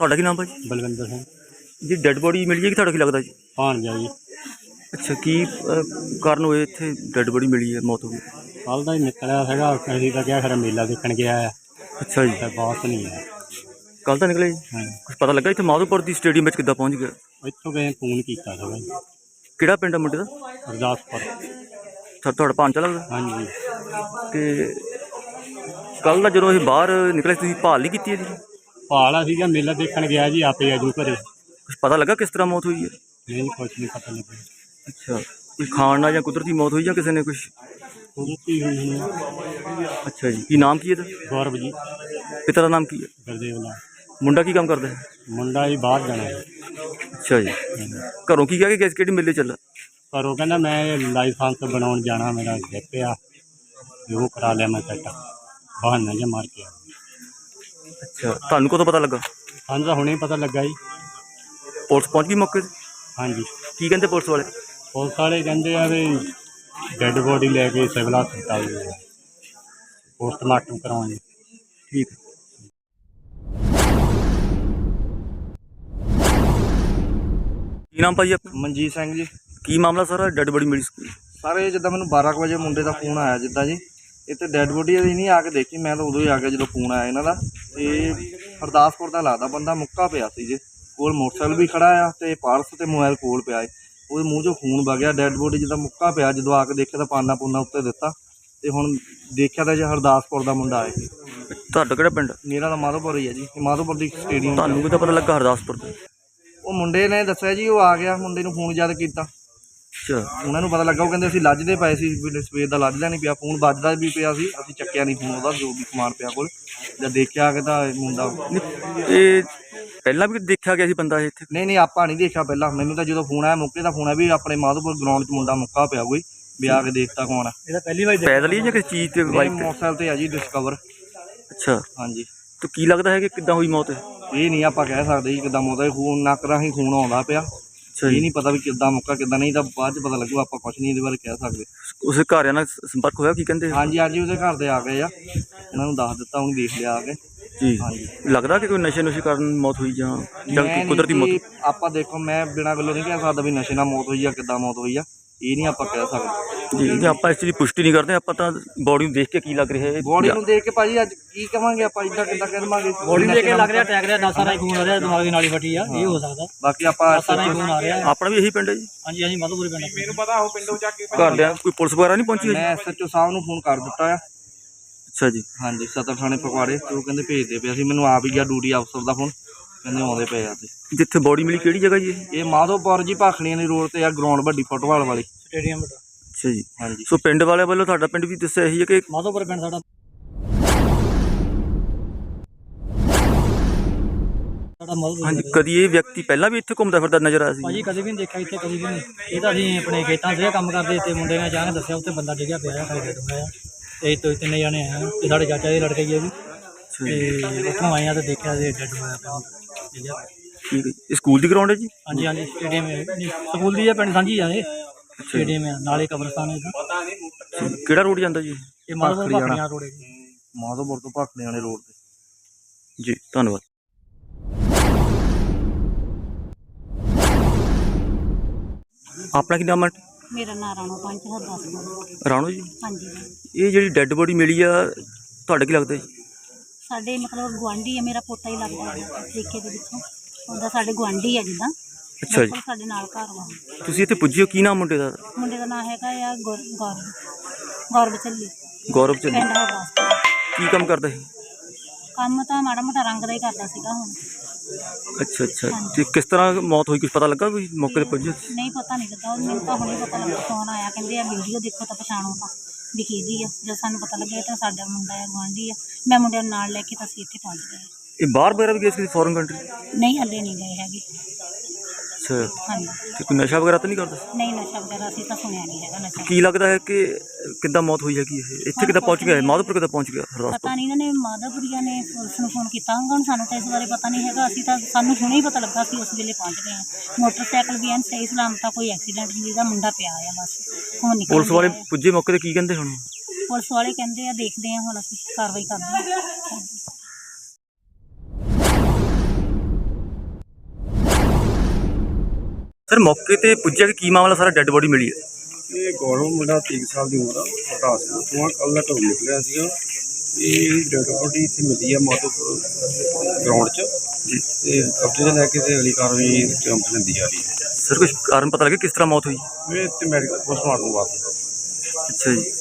ਤੁਹਾਡਾ ਕੀ ਨਾਮ ਭਾਜੀ ਬਲਵਿੰਦਰ ਸਿੰਘ। ਜੀ ਡੈੱਡ ਬੋਡੀ ਮਿਲੀ ਹੈ ਕਿ ਤੁਹਾਡਾ ਕੀ ਲੱਗਦਾ ਜੀ? ਭਾਣਜਾ ਜੀ। ਅੱਛਾ ਕੀ ਅਹ, ਕਾਰਨ ਹੋਏ ਇੱਥੇ ਡੈੱਡ ਬੋਡੀ ਮਿਲੀ ਹੈ ਮੌਤ ਹੋ ਗਈ? ਕੱਲ ਦਾ ਹੀ ਨਿਕਲਿਆ ਸੀਗਾ ਅਸੀਂ ਤਾਂ ਕਿਹਾ ਖਰੇ ਮੇਲਾ ਦੇਖਣ ਗਿਆ ਆ ਅੱਛਾ ਜੀ। ਤੇ ਬਾਤ ਨਹੀਂ ਆ ਕੱਲ ਤਾਂ ਨਿਕਲੇ ਜੀ? ਹਾਂ। ਕੁਝ ਪਤਾ ਲੱਗਾ ਇੱਥੇ ਮਾਧੋਪੁਰ ਦੀ ਸਟੇਡੀਅਮ ਵਿੱਚ ਕਿੱਦਾਂ ਪਹੁੰਚ ਗਿਆ? ਇੱਥੋਂ ਗਏ ਫੋਨ ਕੀਤਾ ਸੀਗਾ ਜੀ। ਕਿਹੜਾ ਪਿੰਡ ਹੈ ਮੁੰਡੇ ਦਾ? ਗੁਰਦਾਸਪੁਰ। ਸਰ ਤੁਹਾਡਾ ਭਾਂਚਾ ਲੱਗਦਾ ਹਾਂਜੀ। ਤੇ ਕੱਲ ਦਾ ਜਦੋਂ ਇਹ ਬਾਹਰ ਨਿਕਲੇ ਤੁਸੀਂ ਭਾਲ ਨਹੀਂ ਕੀਤੀ ਹੈ ਜੀ ਭਾਲਾ ਸੀਗਾ ਮੇਲਾ ਦੇਖਣ ਗਿਆ ਜੀ ਆਪੇ ਅਜੂ ਘਰੇ। ਕੁਝ ਪਤਾ ਲੱਗਾ ਕਿਸ ਤਰ੍ਹਾਂ ਮੌਤ ਹੋਈ ਹੈ? ਨਹੀਂ ਕੁਛ ਨਹੀਂ ਪਤਾ ਲੱਗਿਆ। ਅੱਛਾ ਕੋਈ ਖਾਣ ਨਾਲ ਜਾਂ ਕੁਦਰਤੀ ਮੌਤ ਹੋਈ ਜਾਂ ਕਿਸੇ ਨੇ ਕੁਝ ਕੁਦਰਤੀ ਹੋਈ ਹੋਣੀ ਆ। ਅੱਛਾ ਜੀ ਕੀ ਨਾਮ ਕੀ ਹੈ ਇਹਦਾ? ਗੌਰਵ ਜੀ। ਪਿਤਾ ਦਾ ਨਾਮ ਕੀ ਹੈ? ਗੁਰਦੇਵ ਨਾਲ ਮੁੰਡਾ ਕੀ ਕੰਮ ਕਰਦਾ ਹੈ? ਮੁੰਡਾ ਜੀ ਬਾਹਰ ਜਾਣਾ ਹੈ। ਅੱਛਾ ਜੀ। ਘਰੋਂ ਕੀ ਕਹਿ ਕੇ ਗਿਆ ਸੀ, ਕਿਹੜੀ ਮੇਲੇ ਚੱਲਾ? ਪਰ ਉਹ ਕਹਿੰਦਾ ਮੈਂ ਲਾਇਸੈਂਸ ਬਣਾਉਣ ਜਾਣਾ ਮੇਰਾ ਜਿੱਤ ਆ। ਤੇ ਉਹ ਕਰਾ ਲਿਆ ਮੈਂ ਸੈੱਟ। ਬਹਾਨਾ ਜਿਹਾ ਮਾਰ ਕੇ ਅੱਛਾ ਤੁਹਾਨੂੰ ਕਦੋਂ ਪਤਾ ਲੱਗਾ? ਸਾਨੂੰ ਤਾਂ ਹੁਣੇ ਹੀ ਪਤਾ ਲੱਗਾ ਜੀ। ਪੁਲਿਸ ਪਹੁੰਚ ਗਈ ਮੌਕੇ ਤੇ? ਹਾਂਜੀ। ਕੀ ਕਹਿੰਦੇ ਪੁਲਿਸ ਵਾਲੇ? ਪੁਲਿਸ ਵਾਲੇ ਕਹਿੰਦੇ ਆ ਵੀ ਡੈੱਡ ਬੋਡੀ ਲੈ ਕੇ ਸਿਵਲ ਹਸਪਤਾਲ ਲੈ ਪੋਸਟਮਾਰਟਮ ਕਰਾਉਣ ਠੀਕ। ਹੈ ਕੀ ਨਾਮ ਭਾਜੀ ਆਪਣਾ ਮਨਜੀਤ ਸਿੰਘ ਜੀ। ਕੀ ਮਾਮਲਾ ਸਾਰਾ? ਡੈੱਡ ਬੜੀ ਮਿਲੀ ਸਕੂਲ? ਸਾਰੇ ਜਿੱਦਾਂ ਮੈਨੂੰ 12 ਕੁ ਵਜੇ ਮੁੰਡੇ ਦਾ ਫੋਨ ਆਇਆ ਜਿੱਦਾਂ ਜੀ। ਇੱਥੇ ਡੈੱਡ ਬੋਡੀ ਦੀ ਨਹੀਂ ਆ ਕੇ ਦੇਖੀ ਮੈਂ ਤਾਂ ਉਦੋਂ ਹੀ ਆ ਗਿਆ ਜਦੋਂ ਫੋਨ ਆਇਆ ਇਹਨਾਂ ਦਾ। ਤੇ ਹਰਦਾਸਪੁਰ ਦਾ ਲੱਗਦਾ ਬੰਦਾ ਮੁੱਕਾ ਪਿਆ ਸੀ ਜੀ। ਕੋਲ ਮੋਟਰਸਾਈਕਲ ਵੀ ਖੜਾ ਆ ਤੇ ਪਾਰਸ ਤੇ ਮੋਬਾਈਲ ਕੋਲ ਪਿਆ ਏ। ਉਹਦੇ ਮੂੰਹ 'ਚੋਂ ਖੂਨ ਵਗਿਆ ਡੈੱਡ ਬੋਡੀ ਜਿੱਦਾਂ ਮੁੱਕਾ ਪਿਆ ਜਦੋਂ ਆ ਕੇ ਦੇਖਿਆ ਤਾਂ ਪਾਨਾ ਪੁੰਨਾ ਉੱਤੇ ਦਿੱਤਾ। ਤੇ ਹੁਣ ਦੇਖਿਆ ਤਾਂ ਜੇ ਹਰਦਾਸਪੁਰ ਦਾ ਮੁੰਡਾ ਹੈ ਤੁਹਾਡਾ ਕਿਹੜਾ ਪਿੰਡ? ਮੇਰਾ ਤਾਂ ਮਾਧੋਪੁਰ ਹੀ ਹੈ ਜੀ। ਇਹ ਮਾਧੋਪੁਰ ਦੀ ਸਟੇਡੀਅਮ ਤੁਹਾਨੂੰ ਕਿਦਾਂ ਪਤਾ ਲੱਗਾ ਹਰਦਾਸਪੁਰ ਦਾ ਉਹ ਮੁੰਡੇ ਨੇ ਦੱਸਿਆ ਜੀ ਉਹ ਆ ਗਿਆ ਮੁੰਡੇ ਨੂੰ ਫੋਨ ਜਦ ਕੀਤਾ। ਅੱਛਾ ਉਹਨਾਂ ਨੂੰ ਪਤਾ ਲੱਗਾ ਉਹ ਕਹਿੰਦੇ ਅਸੀਂ ਲੱਜਦੇ ਪਏ ਸੀ ਵੀ ਸਵੇਰ ਦਾ ਲੱਜਦਾ ਨਹੀਂ ਪਿਆ ਫੋਨ ਵੱਜਦਾ ਵੀ ਪਿਆ ਸੀ ਅਸੀਂ ਚੱਕਿਆ ਨਹੀਂ ਫੋਨ ਉਹਦਾ ਜੋ ਵੀ ਸਮਾਨ ਪਿਆ ਕੋਲ ਜਦ ਦੇਖਿਆ ਆ ਕੇ ਤਾਂ ਇਹ ਮੁੰਡਾ ਇਹ ਪਹਿਲਾਂ ਵੀ ਦੇਖਿਆ ਗਿਆ ਸੀ ਬੰਦਾ ਇਹ ਇੱਥੇ? ਨਹੀਂ ਨਹੀਂ ਆਪਾਂ ਨਹੀਂ ਦੇਖਿਆ ਪਹਿਲਾਂ ਮੈਨੂੰ ਤਾਂ ਜਦੋਂ ਫੋਨ ਆਇਆ ਮੁੱਕੇ ਦਾ ਫੋਨ ਆਇਆ ਵੀ ਆਪਣੇ ਮਾਧੋਪੁਰ ਗਰਾਊਂਡ 'ਚ ਮੁੰਡਾ ਮੁੱਕਾ ਪਿਆ ਕੋਈ ਵੀ ਆ ਕੇ ਦੇਖਤਾ ਕੌਣ ਆ। ਇਹਦਾ ਪਹਿਲੀ ਵਾਰ ਪੈਦਲ ਹੀ ਜਾਂ ਕਿਸੇ ਚੀਜ਼ ਤੇ ਬਾਈਕ ਤੇ? ਮੋਟਰਸਾਈਕਲ ਤੇ ਆ ਜੀ ਡਿਸਕਵਰ ਅੱਛਾ। ਹਾਂਜੀ। ਤਾਂ ਕੀ ਲੱਗਦਾ ਹੈ ਕਿ ਕਿੱਦਾਂ ਹੋਈ ਮੌਤ? ਇਹ? ਨਹੀਂ ਆਪਾਂ ਕਹਿ ਸਕਦੇ ਜੀ ਕਿੱਦਾਂ ਮੋਦਾ ਖੂਨ ਨੱਕ ਰਾਹੀਂ ਖੂਨ ਆਉਂਦਾ ਪਿਆ। ਅੱਛਾ ਇਹ ਜੀ ਨਹੀਂ ਪਤਾ ਵੀ ਕਿੱਦਾਂ ਮੁੱਕਾ ਕਿੱਦਾਂ ਨਹੀਂ ਤਾਂ ਬਾਅਦ 'ਚ ਪਤਾ ਲੱਗੂ ਆਪਾਂ ਕੁਝ ਨਹੀਂ ਇਹਦੇ ਬਾਰੇ ਕਹਿ ਸਕਦੇ। ਉਸੇ ਘਰਿਆਂ ਨਾਲ ਸੰਪਰਕ ਹੋਇਆ ਕੀ ਕਹਿੰਦੇ? ਹਾਂਜੀ ਹਾਂਜੀ ਉਹਦੇ ਘਰ ਦੇ ਆ ਗਏ ਆ। ਉਹਨਾਂ ਨੂੰ ਦੱਸ ਦਿੱਤਾ ਉਹਨੂੰ ਦੇਖ ਲਿਆ ਆ ਕੇ। ਜੀ। ਹਾਂਜੀ। ਲੱਗਦਾ ਕਿ ਕੋਈ ਨਸ਼ੇ ਨੁਸ਼ੇ ਕਾਰਨ ਮੌਤ ਹੋਈ ਜਾਂ ਜਾਂ ਮੈਂ ਕੋਈ ਨੀ ਕੁਦਰਤੀ ਮੌਤ ਜੀ, ਆਪਾਂ ਦੇਖੋ ਮੈਂ ਬਿਨਾਂ ਗੱਲੋਂ ਨਹੀਂ ਕਹਿ ਸਕਦਾ ਵੀ ਨਸ਼ੇ ਨਾਲ ਮੌਤ ਹੋਈ ਆ ਕਿੱਦਾਂ ਮੌਤ ਹੋਈ ਆ। ਇਹ ਨਹੀਂ ਆਪਾਂ ਕਹਿ ਸਕਦੇ। ਜੀ। ਜੇ ਆਪਾਂ ਇਸ ਚੀਜ਼ ਦੀ ਪੁਸ਼ਟੀ ਨਹੀਂ ਕਰਦੇ ਆਪਾਂ ਤਾਂ ਬੋਡੀ ਨੂੰ ਦੇਖ ਕੇ ਕੀ ਲੱਗ ਰਿਹਾ ਹੈ ਬੋਡੀ ਨੂੰ ਦੇਖ ਕੇ ਭਾਜੀ ਅੱਜ ਕੀ ਕਵਾਂਗੇ ਆਪਾਂ ਇਦਾਂ ਕਿੱਦਾਂ ਕਹਿ ਦਵਾਂਗੇ? ਬੋਡੀ ਦੇਖ ਕੇ ਲੱਗ ਰਿਹਾ ਟੈਗ ਰਿਹਾ ਨਸਾਂ ਨਾਲ ਖੂਨ ਆ ਰਿਹਾ ਦਿਮਾਗ ਦੀ ਨਾਲੀ ਫਟੀ ਆ ਇਹ ਹੋ ਸਕਦਾ। ਬਾਕੀ ਆਪਾਂ ਨਸਾਂ ਖੂਨ ਆ ਰਿਹਾ। ਆਪਣਾ ਵੀ ਇਹੀ ਪਿੰਡ ਹੈ ਜੀ। ਹਾਂਜੀ ਹਾਂਜੀ ਮਧੂਪੁਰੀ ਪਿੰਡ ਮੈਨੂੰ ਘਰਦਿਆਂ ਕੋਈ ਪੁਲਿਸ ਵਗੈਰਾ ਨਹੀਂ ਪਹੁੰਚੀ ਹੋਈ ਮੈਂ ਐਸਐਚਓ ਸਾਹਿਬ ਨੂੰ ਫੋਨ ਕਰ ਦਿੱਤਾ ਆ। ਅੱਛਾ ਜੀ। ਹਾਂਜੀ ਸਦਰ ਥਾਣੇ ਪਕਵਾੜੇ ਤੇ ਉਹ ਕਹਿੰਦੇ ਭੇਜਦੇ ਪਏ ਸੀ ਮੈਨੂੰ ਆਪ ਹੀ ਗਿਆ ਡਿਊਟੀ ਅਫਸਰ ਦਾ ਫੋਨ। ਕਹਿੰਦੇ ਆਉਂਦੇ ਪਏ ਆ ਤੇ। ਜਿੱਥੇ ਬੋਡੀ ਮਿਲੀ ਕਿਹੜੀ ਜਗ੍ਹਾ ਜੀ? ਇਹ ਇਹ ਮਾਧੋਪੁਰ ਜੀ ਭਾਖੜੀਆਂ ਦੀ ਰੋਡ ਤੇ ਆ ਗਰਾਊਂਡ ਵੱਡੀ ਫੁੱਟਬਾਲ ਵਾਲੀ ਸਟੇਡੀਅਮ ਅੱਛਾ ਜੀ। ਹਾਂਜੀ। ਸੋ ਪਿੰਡ ਵਾਲਿਆਂ ਵੱਲੋਂ ਤੁਹਾਡਾ ਪਿੰਡ ਵੀ ਦੱਸਿਆ ਇਹੀ ਹੈ ਕਿ ਮਧੂਪੁਰ ਪਿੰਡ ਸਾਡਾ। ਸਾਡਾ ਮਧੂਪੁਰ ਹਾਂਜੀ ਕਦੀ ਇਹ ਵਿਅਕਤੀ ਪਹਿਲਾਂ ਵੀ ਇੱਥੇ ਘੁੰਮਦਾ ਫਿਰਦਾ ਨਜ਼ਰ ਆਇਆ ਸੀ? ਭਾਜੀ ਕਦੇ ਵੀ ਨਹੀਂ ਦੇਖਿਆ ਇੱਥੇ ਕਦੀ ਵੀ ਨਹੀਂ ਇਹ ਤਾਂ ਅਸੀਂ ਆਪਣੇ ਖੇਤਾਂ 'ਚ ਇਹ ਕੰਮ ਕਰਦੇ ਤੇ ਮੁੰਡੇ ਨੇ ਅਚਾਨਕ ਦੱਸਿਆ ਉੱਥੇ ਬੰਦਾ ਡਿੱਗਿਆ ਪਿਆ ਆ ਖੜੇ ਹੋਇਆ ਤੇ ਤੋਂ ਤਿੰਨੇ ਜਾਣੇ ਆਏ ਆ ਤੇ ਸਾਡੇ ਚਾਚਾ ਦੇ ਲੜਕੇ ਹੀ ਆ ਵੀ ਅੱਛਾ ਜੀ। ਤੇ ਉੱਥੋਂ ਆਏ ਆ ਤੇ ਦੇਖਿਆ ਤੇ ਡੈਡ ਹੋਇਆ ਪਿਆ। ਠੀਕ ਹੈ ਜੀ। ਇਹ ਸਕੂਲ ਦੀ ਗਰਾਊਂਡ ਹੈ ਜੀ? ਹਾਂਜੀ ਹਾਂਜੀ ਸਟੇਡੀਅਮ ਹੈ। ਨਹੀਂ, ਸਕੂਲ ਦੀ ਆ ਪਿੰਡ ਸਾਂਝੀ ਆ ਇਹ। ਸਟੇਡੀਅਮ ਹੈ ਨਾਲੇ ਕਬਰਸਤਾਨ ਹੈ ਇਹਦਾ ਠੀਕ। ਕਿਹੜਾ ਰੋਡ ਜਾਂਦਾ ਜੀ? ਇਹ? ਮਾਧੋਪੁਰ ਭਾਖੜੀਆਂ ਰੋਡ ਹੈ ਜੀ। ਮਾਧੋਪੁਰ ਤੋਂ ਭਾਖੜੀਆਂ ਵਾਲੇ ਰੋਡ ਤੇ। ਜੀ ਧੰਨਵਾਦ। ਆਪਣਾ ਕੀ ਨਾਮ ਹੈ? ਮੇਰਾ ਨਾਂ ਰਾਣੋ ਪੰਚ ਹਰਦਾਸਪੁਰ ਰਾਣੋ ਜੀ? ਹਾਂਜੀ। ਇਹ ਜਿਹੜੀ ਡੈੱਡ ਬੋਡੀ ਮਿਲੀ ਆ ਤੁਹਾਡਾ ਕੀ ਲੱਗਦਾ ਜੀ? ਸਾਡੇ ਮਤਲਬ ਗੁਆਂਢੀ ਹੈ ਮੇਰਾ ਪੋਤਾ ਹੀ ਲੱਗਦਾ ਹੈ ਤਰੀਕੇ ਦੇ ਵਿੱਚੋਂ। ਉਹਦਾ ਸਾਡੇ ਗੁਆਂਢੀ ਹੈ ਜਿੱਦਾਂ। ਅੱਛਾ ਜੀ। ਬਿਲਕੁਲ ਸਾਡੇ ਨਾਲ ਘਰ ਵਾ ਤੁਸੀਂ ਇੱਥੇ ਪੁੱਜਿਓ ਕੀ ਨਾਮ ਮੁੰਡੇ ਦਾ? ਮੁੰਡੇ ਦਾ ਨਾਂ ਹੈਗਾ ਆ ਗੁਰ- ਗੌਰਵ। ਗੌਰਵ ਚੱਲੀ। ਗੌਰਵ ਚੰਦ ਪਿੰਡ ਹਰਦਾਸਪੁਰ ਕੀ ਕੰਮ ਕਰਦਾ ਸੀ? ਕੰਮ ਤਾਂ ਮਾੜਾ ਮੋਟਾ ਰੰਗ ਦਾ ਹੀ ਕਰਦਾ ਸੀਗਾ ਹੁਣ। ਅੱਛਾ ਅੱਛਾ। ਤੇ ਕਿਸ ਤਰ੍ਹਾਂ ਮੌਤ ਹੋਈ? ਕੁਝ ਪਤਾ ਲੱਗਾ ਵੀ ਮੌਕੇ ਤੇ ਪੁੱਜੇ? ਨਹੀਂ ਪਤਾ ਨਹੀਂ ਲੱਗਾ। ਉਹ ਮੈਨੂੰ ਤਾਂ ਹੁਣੇ ਪਤਾ ਲੱਗਾ। ਫੋਨ ਆਇਆ ਕਹਿੰਦੇ ਆ ਵੀਡੀਓ ਦੇਖੋ ਤਾਂ ਪਛਾਣੋ ਤਾਂ। ਵੀ ਕਿਹਦੀ ਆ। ਜਦ ਸਾਨੂੰ ਪਤਾ ਲੱਗਿਆ ਤਾਂ ਸਾਡਾ ਮੁੰਡਾ ਹੈ ਗੁਆਂਢੀ ਆ। ਮੈਂ ਮੁੰਡੇ ਨੂੰ ਨਾਲ ਲੈ ਕੇ ਤਾਂ ਅਸੀਂ ਇੱਥੇ ਪਹੁੰਚ ਗਏ। ਇਹ ਬਾਹਰ ਵਗੈਰਾ ਵੀ ਗਏ ਸੀ ਫੋਰਨ ਕੰਟਰੀ? ਨਹੀਂ ਹੱਲੇ ਨਹੀਂ ਗਏ ਹੈਗੇ। ਅੱਛਾ। ਹਾਂਜੀ। ਤੇ ਕੋਈ ਨਸ਼ਾ ਵਗੈਰਾ ਤਾਂ ਨਹੀਂ ਕਰਦਾ? ਨਹੀਂ ਨਸ਼ਾ ਵਗੈਰਾ ਅਸੀਂ ਤਾਂ ਸੁਣਿਆ ਨਹੀਂ ਹੈਗਾ ਨਸ਼ਾ। ਕੀ ਲੱਗਦਾ ਹੈ ਕਿ ਕਿੱਦਾਂ ਮੌਤ ਹੋਈ ਹੈਗੀ ਇਹ? ਇੱਥੇ ਕਿੱਦਾਂ ਪਹੁੰਚ ਗਿਆ? ਮਾਧੋਪੁਰ ਕਿੱਦਾਂ ਪਹੁੰਚ ਗਿਆ ਹਰਦਾਸਪੁਰ ਪਤਾ ਨਹੀਂ ਇਹਨਾਂ ਨੇ ਮਾਧਵਪੁਰੀਆ ਨੇ ਪੁਲਿਸ ਨੂੰ ਫੋਨ ਕੀਤਾ ਹੋਊਗਾ ਹੁਣ ਸਾਨੂੰ ਤਾਂ ਇਸ ਬਾਰੇ ਪਤਾ ਨਹੀਂ ਹੈਗਾ। ਅਸੀਂ ਤਾਂ ਸਾਨੂੰ ਹੁਣੇ ਹੀ ਪਤਾ ਲੱਗਾ ਸੀ ਉਸ ਵੇਲੇ ਪਹੁੰਚ ਗਏ ਹਾਂ। ਮੋਟਰਸਾਈਕਲ ਵੀ ਐਨ ਸਹੀ ਸਲਾਮਤ ਆ ਕੋਈ ਐਕਸੀਡੈਂਟ ਨਹੀਂ ਦਾ ਮੁੰਡਾ ਪਿਆ ਆ ਬਸ। ਹੁਣ ਨਿਕਲ ਪੁਲਿਸ ਵਾਲੇ ਗਿਆ। ਪੁੱਜੇ ਮੌਕੇ ਤੇ ਕੀ ਕਹਿੰਦੇ ਹੁਣ? ਪੁਲਿਸ ਵਾਲੇ ਕਹਿੰਦੇ ਆ ਦੇਖਦੇ ਆ ਹੁਣ ਅਸੀਂ ਕਾਰਵਾਈ ਕਰਦੇ ਆ ਸਰ ਮੌਕੇ ਤੇ ਪੁੱਜਿਆ ਕਿ ਕੀ ਮਾਮਲਾ? ਸਾਰਾ ਡੈੱਡ ਬੋਡੀ ਮਿਲੀ ਹੈ। ਇਹ ਗੌਰਵ ਮੁੰਡਾ 30 ਸਾਲ ਦੀ ਉਮਰ ਆ ਗੁਰਦਾਸਪੁਰ ਤੋਂ ਕੱਲ ਦਾ ਘਰੋਂ ਨਿਕਲਿਆ ਸੀਗਾ। ਇਹ ਡੈਡ ਬੋਡੀ ਇੱਥੇ ਮਿਲੀ ਆ ਮਾਧੋਪੁਰ ਗਰਾਊਂਡ 'ਚ। ਤੇ ਕਬਜ਼ੇ 'ਚ ਲੈ ਕੇ ਤੇ ਅਗਲੀ ਕਾਰਵਾਈ ਚੰਪ ਲੈਂਦੀ ਜਾ ਰਹੀ ਹੈ। ਸਰ ਕੁਝ ਕਾਰਨ ਪਤਾ ਲੱਗਿਆ ਕਿਸ ਤਰ੍ਹਾਂ ਮੌਤ ਹੋਈ? ਇਹ ਤੇ ਮੈਡੀਕਲ ਪੋਸਟਮਾਰਟਮ ਬਾਅਦ ਅੱਛਾ ਜੀ।